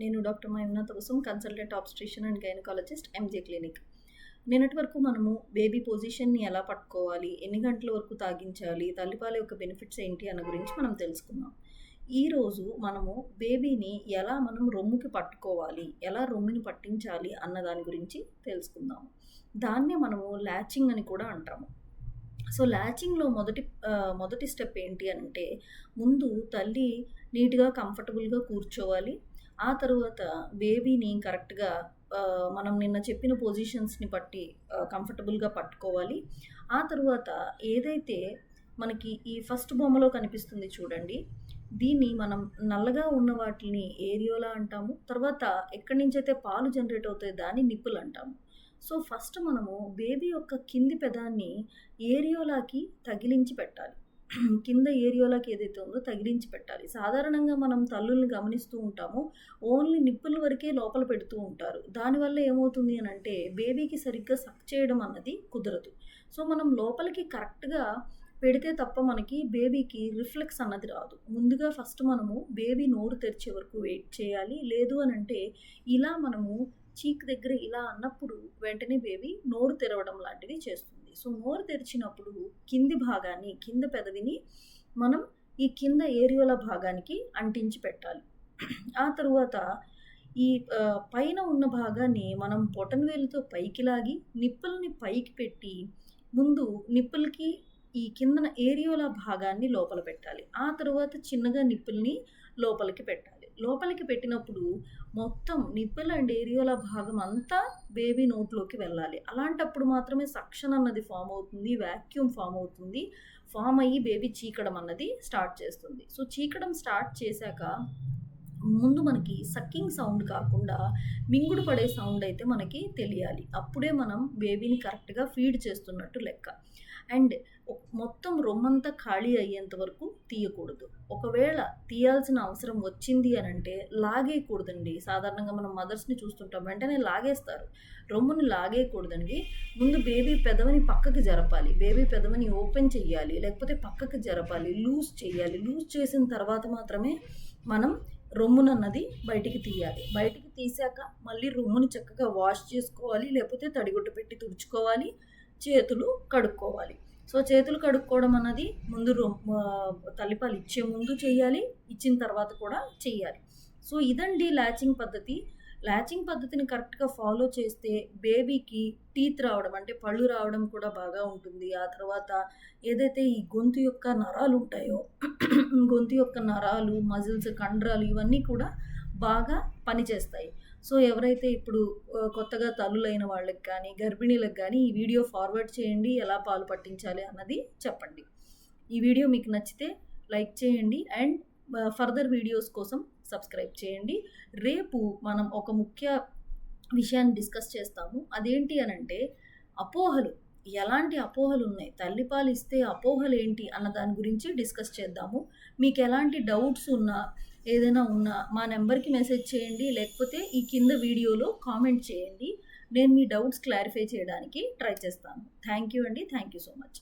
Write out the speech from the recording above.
నేను డాక్టర్ మైమునా కోసం consultant obstetrician and gynaecologist MJ clinic. నిన్నటి వరకు మనము బేబీ పొజిషన్ని ఎలా పట్టుకోవాలి ఎన్ని గంటల వరకు తాగించాలి తల్లిపాల యొక్క బెనిఫిట్స్ ఏంటి అన్న గురించి మనం తెలుసుకుందాం. ఈరోజు మనము బేబీని ఎలా మనం రొమ్ముకి పట్టుకోవాలి ఎలా రొమ్ముని పట్టించాలి అన్న దాని గురించి తెలుసుకుందాము దాన్నే మనము ల్యాచింగ్ అని కూడా అంటాము. సో ల్యాచింగ్లో మొదటి మొదటి స్టెప్ ఏంటి అంటే ముందు తల్లి నీట్గా కంఫర్టబుల్గా కూర్చోవాలి. ఆ తర్వాత బేబీని కరెక్ట్గా మనం నిన్న చెప్పిన పొజిషన్స్ని బట్టి కంఫర్టబుల్గా పట్టుకోవాలి. ఆ తర్వాత ఏదైతే మనకి ఈ ఫస్ట్ బొమ్మలో కనిపిస్తుంది చూడండి దీన్ని మనం నల్లగా ఉన్న వాటిని ఏరియోలా అంటాము. తర్వాత ఎక్కడి నుంచి అయితే పాలు జనరేట్ అవుతాయి దాన్ని నిప్పులు అంటాము. సో ఫస్ట్ మనము బేబీ యొక్క కింది పెదాన్ని ఏరియోలాకి తగిలించి పెట్టాలి. కింద ఏరియోలాకి ఏదైతే ఉందో తగిలించి పెట్టాలి. సాధారణంగా మనం తల్లుల్ని గమనిస్తూ ఉంటాము. ఓన్లీ నిప్పుల వరకే లోపల పెడుతూ ఉంటారు. దానివల్ల ఏమవుతుంది అని అంటే బేబీకి సరిగ్గా సక్ చేయడం అన్నది కుదరదు. సో మనం లోపలికి కరెక్ట్గా పెడితే తప్ప మనకి బేబీకి రిఫ్లెక్స్ అన్నది రాదు. ముందుగా ఫస్ట్ మనము బేబీ నోరు తెరిచే వరకు వెయిట్ చేయాలి. లేదు అని అంటే ఇలా మనము చీక్ దగ్గర ఇలా అన్నప్పుడు వెంటనే బేబీ నోరు తెరవడం లాంటిది చేస్తుంది. సో నోరు తెరిచినప్పుడు కింది భాగాన్ని కింద పెదవిని మనం ఈ కింద ఏరియోల భాగానికి అంటించి పెట్టాలి. ఆ తరువాత ఈ పైన ఉన్న భాగాన్ని మనం బొటన్ వేలుతో పైకి లాగి నిప్పుల్ని పైకి పెట్టి ముందు నిప్పులకి ఈ కిందన ఏరియోల భాగాన్ని లోపల పెట్టాలి. ఆ తర్వాత చిన్నగా నిప్పుల్ని లోపలికి పెట్టాలి. లోపలికి పెట్టినప్పుడు మొత్తం నిప్పుల్ అండ్ ఏరియోల భాగం అంతా బేబీ నోట్లోకి వెళ్ళాలి. అలాంటప్పుడు మాత్రమే సక్షన్ అన్నది ఫామ్ అవుతుంది వ్యాక్యూమ్ ఫామ్ అవుతుంది. ఫామ్ అయ్యి బేబీ చీకడం అన్నది స్టార్ట్ చేస్తుంది. సో చీకడం స్టార్ట్ చేశాక ముందు మనకి సక్కింగ్ సౌండ్ కాకుండా మింగుడు పడే సౌండ్ అయితే మనకి తెలియాలి. అప్పుడే మనం బేబీని కరెక్ట్గా ఫీడ్ చేస్తున్నట్టు లెక్క. అండ్ మొత్తం రొమ్మంతా ఖాళీ అయ్యేంత వరకు తీయకూడదు. ఒకవేళ తీయాల్సిన అవసరం వచ్చింది అని అంటే లాగేయకూడదండి. సాధారణంగా మనం మదర్స్ని చూస్తుంటాం వెంటనే లాగేస్తారు. రొమ్ముని లాగేయకూడదండి. ముందు బేబీ పెదవిని పక్కకి జరపాలి. బేబీ పెదవిని ఓపెన్ చేయాలి లేకపోతే పక్కకి జరపాలి. లూజ్ చేయాలి లూజ్ చేసిన తర్వాత మాత్రమే మనం రొమ్మునన్నది బయటికి తీయాలి. బయటికి తీసాక మళ్ళీ రొమ్ముని చక్కగా వాష్ చేసుకోవాలి లేకపోతే తడిగుడ్డ పెట్టి తుడుచుకోవాలి చేతులు కడుక్కోవాలి. సో చేతులు కడుక్కోవడం అన్నది ముందు రొమ్- తల్లిపాలు ఇచ్చే ముందు చేయాలి ఇచ్చిన తర్వాత కూడా చేయాలి. సో ఇదండి లాచింగ్ పద్ధతి. లాచింగ్ పద్ధతిని కరెక్ట్గా ఫాలో చేస్తే బేబీకి టీత్ రావడం అంటే పళ్ళు రావడం కూడా బాగా ఉంటుంది. ఆ తర్వాత ఏదైతే ఈ గొంతు యొక్క నరాలు ఉంటాయో గొంతు యొక్క నరాలు మజిల్స్ కండరాలు ఇవన్నీ కూడా బాగా పనిచేస్తాయి సో ఎవరైతే ఇప్పుడు కొత్తగా తల్లులైన వాళ్ళకి కానీ గర్భిణీలకు కానీ ఈ వీడియో ఫార్వర్డ్ చేయండి ఎలా పాలు పట్టించాలి అన్నది చెప్పండి. ఈ వీడియో మీకు నచ్చితే లైక్ చేయండి అండ్ ఫర్దర్ వీడియోస్ కోసం సబ్స్క్రైబ్ చేయండి. రేపు మనం ఒక ముఖ్య విషయాన్ని డిస్కస్ చేస్తాము. అదేంటి అని అంటే అపోహలు. ఎలాంటి అపోహలు ఉన్నాయి? తల్లిపాలు ఇస్తే అపోహలు ఏంటి అన్న దాని గురించి డిస్కస్ చేద్దాము. మీకు ఎలాంటి డౌట్స్ ఉన్నా ఏదైనా ఉన్నా మా నెంబర్కి మెసేజ్ చేయండి. లేకపోతే ఈ కింద వీడియోలో కామెంట్ చేయండి. నేను మీ డౌట్స్ క్లారిఫై చేయడానికి ట్రై చేస్తాను. థ్యాంక్ యూ అండి. Thank you so much